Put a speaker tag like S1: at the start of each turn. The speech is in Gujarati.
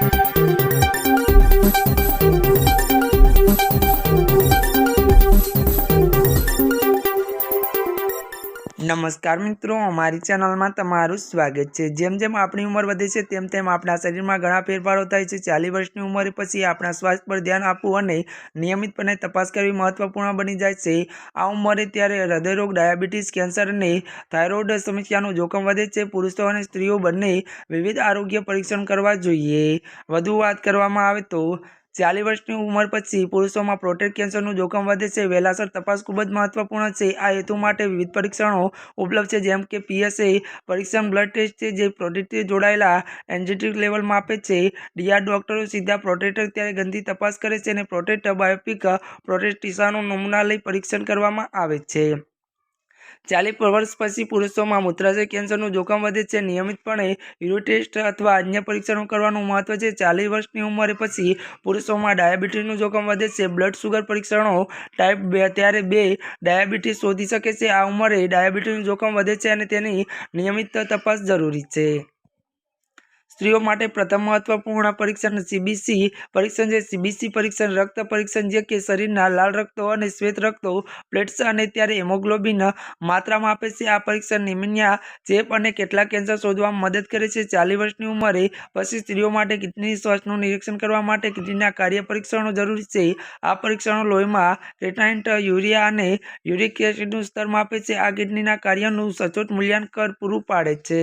S1: Thank you. નમસ્કાર મિત્રો, અમારી ચેનલમાં તમારું સ્વાગત છે. જેમ જેમ આપણી ઉંમર વધે છે, તેમ તેમ આપણા શરીરમાં ઘણા ફેરફારો થાય છે. ચાલીસ વર્ષની ઉંમરે પછી આપણા સ્વાસ્થ્ય પર ધ્યાન આપવું અને નિયમિતપણે તપાસ કરવી મહત્વપૂર્ણ બની જાય છે. આ ઉંમરે ત્યારે હૃદયરોગ, ડાયાબિટીસ, કેન્સર અને થાઇરોઇડ સમસ્યાનું જોખમ વધે છે. પુરુષો અને સ્ત્રીઓ બંને વિવિધ આરોગ્ય પરીક્ષણ કરવા જોઈએ. વધુ વાત કરવામાં આવે તો ચાલીસ વર્ષની ઉંમર પછી પુરુષોમાં પ્રોટેટ કેન્સરનું જોખમ વધે છે. વહેલાસર તપાસ ખૂબ જ મહત્વપૂર્ણ છે. આ હેતુ માટે વિવિધ પરીક્ષણો ઉપલબ્ધ છે, જેમ કે પીએસએ પરીક્ષણ બ્લડ ટેસ્ટ છે, જે પ્રોસ્ટેટથી જોડાયેલા એન્જેટિક લેવલ માપે છે. ડીઆર ડોક્ટરો સીધા પ્રોટેક્ટર ત્યારે ગંદી તપાસ કરે છે અને પ્રોસ્ટેટ બાયોપિક પ્રોસ્ટેટ ટીસાનું નમૂના લઈ પરીક્ષણ કરવામાં આવે છે. ચાલીસ વર્ષ પછી પુરુષોમાં મૂત્રાશય કેન્સરનું જોખમ વધે છે. નિયમિતપણે યુરિન ટેસ્ટ અથવા અન્ય પરીક્ષણો કરવાનું મહત્વ છે. ચાલીસ વર્ષની ઉંમરે પછી પુરુષોમાં ડાયાબિટીસનું જોખમ વધે છે. બ્લડ શુગર પરીક્ષણો ટાઈપ બે ત્યારે બે ડાયાબિટીસ શોધી શકે છે. આ ઉંમરે ડાયાબિટીસનું જોખમ વધે છે અને તેની નિયમિત તપાસ જરૂરી છે. સ્ત્રીઓ માટે પ્રથમ મહત્વપૂર્ણ પરીક્ષણ સીબીસી પરીક્ષણ છે સીબીસી પરીક્ષણ, રક્ત પરીક્ષણ જે કે શરીરના લાલ રક્તો અને શ્વેત રક્તો પ્લેટ્સ અને ત્યારે હેમોગ્લોબિન માત્રામાં આપે છે. આ પરીક્ષણ નિમિનિયા ચેપ અને કેટલાક કેન્સર શોધવામાં મદદ કરે છે. ચાલીસ વર્ષની ઉંમરે પછી સ્ત્રીઓ માટે કિડની શ્વાસનું નિરીક્ષણ કરવા માટે કિડનીના કાર્ય પરીક્ષણો જરૂરી છે. આ પરીક્ષણો લોહીમાં રેટાઇન્ટ યુરિયા અને યુરિક એસિડનું સ્તર માપે છે. આ કિડનીના કાર્યનું સચોટ મૂલ્યાંકન પૂરું પાડે છે.